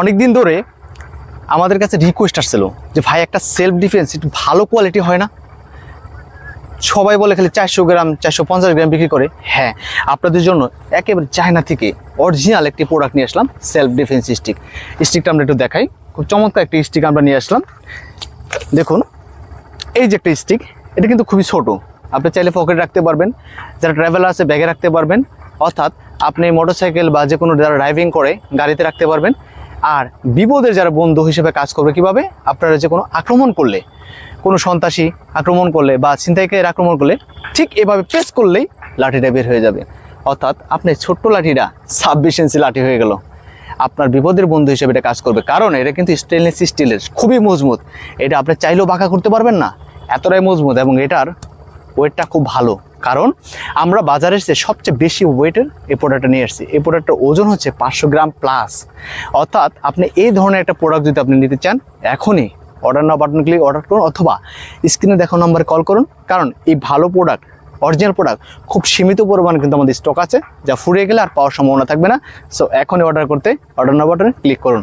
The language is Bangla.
অনেক দিন ধরে আমাদের কাছে রিকোয়েস্ট আসছিল যে, ভাই, একটা সেলফ ডিফেন্স একটু ভালো কোয়ালিটি হয় না? সবাই বলে খালি চারশো গ্রাম, চারশো পঞ্চাশ গ্রাম বিক্রি করে। হ্যাঁ আপনাদের জন্য একেবারে চায়না থেকে অরিজিনাল একটি প্রোডাক্ট নিয়ে আসলাম সেলফ ডিফেন্স স্টিক স্টিকটা আমরা একটু দেখাই। খুব চমৎকার একটি স্টিক আমরা নিয়ে আসলাম। দেখুন, এই যে একটা স্টিক এটা কিন্তু খুবই ছোট। আপনি চাইলে পকেটে রাখতে পারবেন, যারা ট্রাভেলার আছে ব্যাগে রাখতে পারবেন। অর্থাৎ আপনি মোটরসাইকেল বা যে কোনো যারা ড্রাইভিং করে, গাড়িতে রাখতে পারবেন। আর বিপদের যারা বন্ধু হিসেবে কাজ করবে কীভাবে? আপনারা যে কোনো আক্রমণ করলে, কোনো সন্ত্রাসী আক্রমণ করলে বা ছিনতাইকারীর আক্রমণ করলে ঠিক এভাবে প্রেস করলেই লাঠিটা বের হয়ে যাবে। অর্থাৎ আপনার ছোট্ট লাঠিটা ছাব্বিশ ইঞ্চি লাঠি হয়ে গেল। আপনার বিপদের বন্ধু হিসেবে এটা কাজ করবে। কারণ এটা কিন্তু স্টেনলেস স্টিলের খুবই মজবুত। এটা আপনি চাইলেও বাঁকা করতে পারবেন না। এতটাই মজবুত এবং এটার ওয়েটটা খুব ভালো। কারণ আমরা বাজারে এসে সবচেয়ে বেশি ওয়েটের এই প্রোডাক্টটা নিয়ে এসেছি এই প্রোডাক্টটার ওজন হচ্ছে পাঁচশো গ্রাম প্লাস অর্থাৎ আপনি এই ধরনের একটা প্রোডাক্ট যদি আপনি নিতে চান, এখনই অর্ডার নাও বাটন ক্লিক অর্ডার করুন অথবা স্ক্রিনে দেখো নম্বরে কল করুন। কারণ এই ভালো প্রোডাক্ট অরিজিনাল প্রোডাক্ট খুব সীমিত পরিমাণ কিন্তু আমাদের স্টক আছে, যা ফুরিয়ে গেলে আর পাওয়ার সম্ভাবনা থাকবে না। সো এখনই অর্ডার করতে অর্ডার নাও বাটনে ক্লিক করুন।